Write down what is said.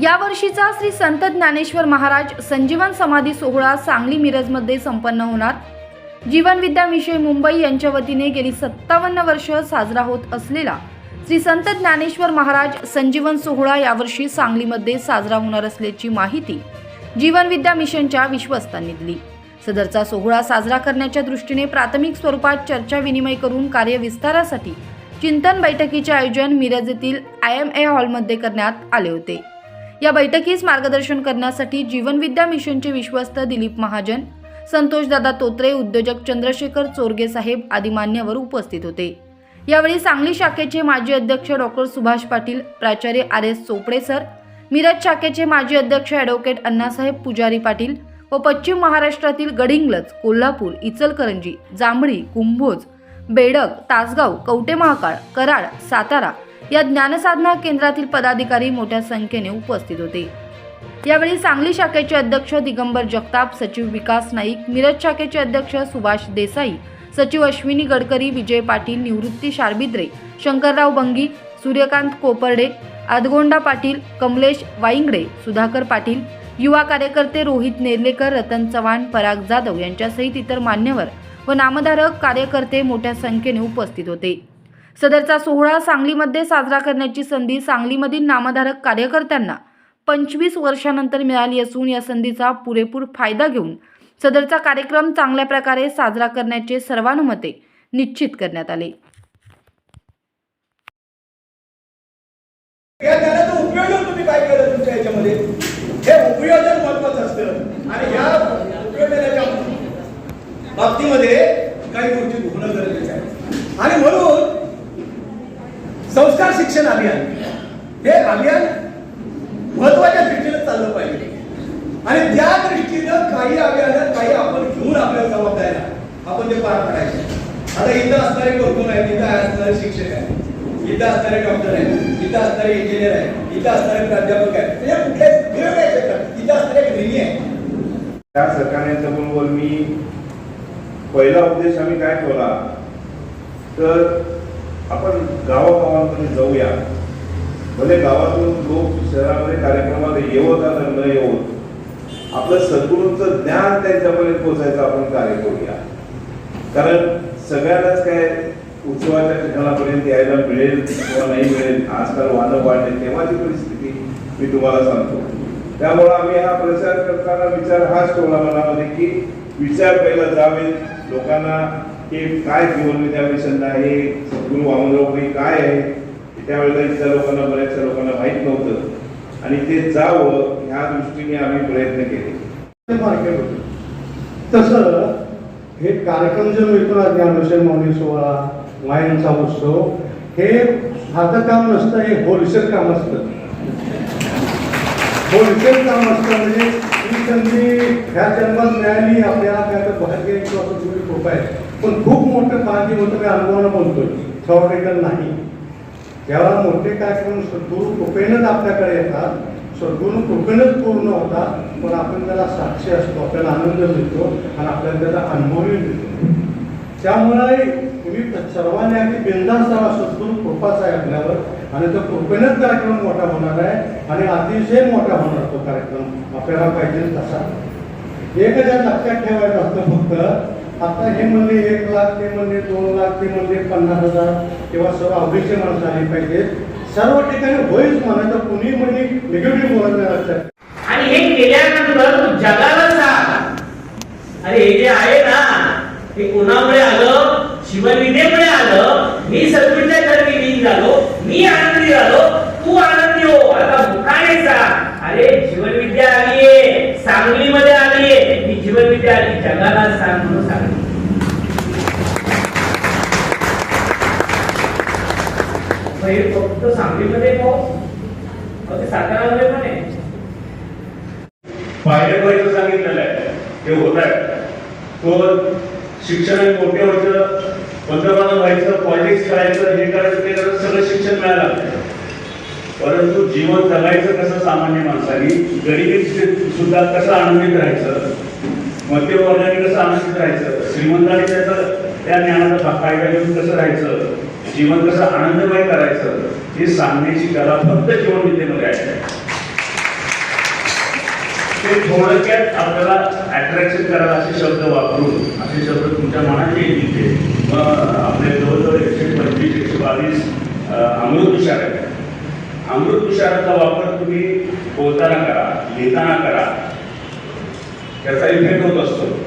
यावर्षीचा श्री संत ज्ञानेश्वर महाराज संजीवन समाधी सोहळा सांगली मिरजमध्ये संपन्न होणार. जीवनविद्या विषय मिशन मुंबई यांच्या वतीने गेली सत्तावन्न वर्ष साजरा होत असलेला श्री संत ज्ञानेश्वर महाराज संजीवन सोहळा यावर्षी सांगलीमध्ये साजरा होणार असल्याची माहिती जीवनविद्या मिशनच्या विश्वस्तांनी दिली. सदरचा सोहळा साजरा करण्याच्या दृष्टीने प्राथमिक स्वरूपात चर्चा विनिमय करून कार्यविस्तारासाठी चिंतन बैठकीचे आयोजन मिरज येथील आय एम ए हॉलमध्ये करण्यात आले होते. या बैठकीस मार्गदर्शन करण्यासाठी जीवनविद्या मिशनचे विश्वस्त दिलीप महाजन संतोषदादा तोत्रे उद्योजक चंद्रशेखर चोरगे साहेब आदी मान्यवर उपस्थित होते. यावेळी सांगली शाखेचे माजी अध्यक्ष डॉक्टर सुभाष पाटील प्राचार्य R S Chopade sir Miraj शाखेचे माजी अध्यक्ष ॲडव्होकेट अण्णासाहेब पुजारी पाटील व पश्चिम महाराष्ट्रातील गडिंग्लज कोल्हापूर इचलकरंजी जांभळी कुंभोज बेडक तासगाव कवटे महाकाळ कराड सातारा या ज्ञानसाधना केंद्रातील पदाधिकारी मोठ्या संख्येने उपस्थित होते. यावेळी सांगली शाखेचे अध्यक्ष दिगंबर जगताप सचिव विकास नाईक मिरज शाखेचे अध्यक्ष सुभाष देसाई सचिव अश्विनी गडकरी विजय पाटील निवृत्ती शारबिद्रे शंकरराव बंगी सूर्यकांत कोपर्डे आदगोंडा पाटील कमलेश वाईंगडे सुधाकर पाटील युवा कार्यकर्ते रोहित नेर्लेकर रतन चव्हाण पराग जाधव यांच्यासहित इतर मान्यवर व नामधारक कार्यकर्ते मोठ्या संख्येने उपस्थित होते. सदरचा सोहळा सांगलीमध्ये साजरा करण्याची संधी सांगलीमधील नामधारक कार्यकर्त्यांना पंचवीस वर्षानंतर मिळाली असून या संधीचा पुरेपूर फायदा घेऊन सदरचा कार्यक्रम चांगल्या प्रकारे साजरा करण्याचे सर्वानुमते निश्चित करण्यात आले. बाबतीमध्ये काही गोष्टी होणं गरजेचं आहे. आणि म्हणून शिक्षण अभियान. हे अभियान महत्त्वाच्या दृष्टीने चाललं पाहिजे. आणि त्या दृष्टीनं काही अभियान काही आपण घेऊन आपल्या जबाबदाऱ्या आपण ते पार पाडायचे. आता इथं असणारे कोण आहेत? इथं असणारे शिक्षक आहेत. इथं असणारे डॉक्टर आहेत. इथं असणारे इंजिनियर आहेत. इथं असणारे प्राध्यापक आहेत. हे कुठे वेगवेगळ्या क्षेत्रात इथं असणारे गृहिणी आहेत. त्या सरकारने बोल मी पहिला उद्देश आम्ही काय ठेवला? तर आपण गावागावांकडे जाऊया. भले गावातून लोक शहरामध्ये कार्यक्रमात येवत आता न येवत आपलं सद्गुरूंचं ज्ञान त्यांच्यापर्यंत पोहोचायचं आपण कार्य करूया. कारण सगळ्यांनाच काय उत्सवाच्या ठिकाणापर्यंत यायला मिळेल किंवा नाही मिळेल आजकाल वाहनं वाढले तेव्हाची परिस्थिती मी तुम्हाला सांगतो. त्यामुळे आम्ही हा प्रचार करताना विचार हाच ठेवला मनामध्ये की विचार पहिला जावे लोकांना हे काय जीवन विद्या मिशन आहे? सद्गुरू वामनरावबाई काय आहे? त्यावेळेला इथल्या लोकांना बऱ्याचशा लोकांना माहीत नव्हतं. आणि ते जावं ह्या दृष्टीने आम्ही प्रयत्न केले. मार्केट होतं. तसं हे कार्यक्रम जो मिळतो ना ज्ञानोशन मौनी सोहळा वाईनचा उत्सव हे साधं काम नसतं हे होलसेल काम असतं. होलसेल काम असतं म्हणजे ही संधी ह्या जन्मात मिळाली आपल्याला काय तर भाग्य खूप आहे. पण खूप मोठं भाग्य होतं मी अनुभवानं बोलतोय. थॉरिकल नाही. जेव्हा मोठे कार्यक्रम सद्गुरू कृपेनंच आपल्याकडे येतात. सद्गुरू कृपेनंच पूर्ण होतात. पण आपण त्याला साक्षी असतो. आपल्याला आनंद मिळतो आणि आपल्याला त्याचा अनुभवही मिळतो. त्यामुळे तुम्ही सर्वांनी अगदी बिंदास राहा सद्गुरू कृपाच आहे आपल्यावर. आणि तो कृपेनंच कार्यक्रम मोठा होणार आहे. आणि अतिशय मोठा होणार तो कार्यक्रम. आपल्याला पाहिजे तसा. एक यात लक्षात ठेवायचं आता हे म्हणले एक लाख ते म्हणले दोन लाख ते म्हणले पन्नास हजार किंवा सर्व आवडीचे माणसं आली पाहिजेत. सर्व ठिकाणी होईच म्हणायचं कुणी म्हणजे निगेटिव्ह बोलत नाही लक्षात आणि हे केल्यानंतर तू जगाला सांग. अरे हे जे आहे ना हे कोणामुळे आलं? शिवविद्येमुळे आलं. मी सद्गुरूच्या घरी मी झालो. मी आनंदी झालो. तू आनंदी हो. आता मुखाने सांग. अरे जीवनविद्या आलीये. सांगलीमध्ये ही आणि जगाला सांग म्हणून सांगली हे फक्त सांगलीमध्ये हो, पाहू ते सातारामध्ये पण आहे. पाहिलं व्हायचं सांगितलेलं आहे. ते होत आहे. तो शिक्षण मोठे व्हायचं पंतप्रधान व्हायचं पॉलिटिक्स करायचं हे करायचं ते करायचं सगळं शिक्षण मिळायला परंतु जीवन जगायचं कसं सामान्य माणसाने गरिबीत सुद्धा कसं आनंदित राहायचं मध्यमवर्गाने कसं आनंदित राहायचं? श्रीमंताने त्याचं त्या ज्ञानाचा फायदा घेऊन कसं राहायचं? जीवन कसं आनंदमय करायचं? हे सांगण्याची कला फक्त जीवन विद्येमध्ये आहे. ते थोडक्यात आपल्याला अट्रॅक्शन करायला असे शब्द वापरून असे शब्द तुमच्या मनात येईल ते. मग आपले जवळजवळ एकशे पंचवीस एकशे बावीस अमृत तुषार आहेत. अमृत तुषाराचा वापर तुम्ही बोलताना करा लिहिताना करा. त्याचा इफेक्ट होत असतो.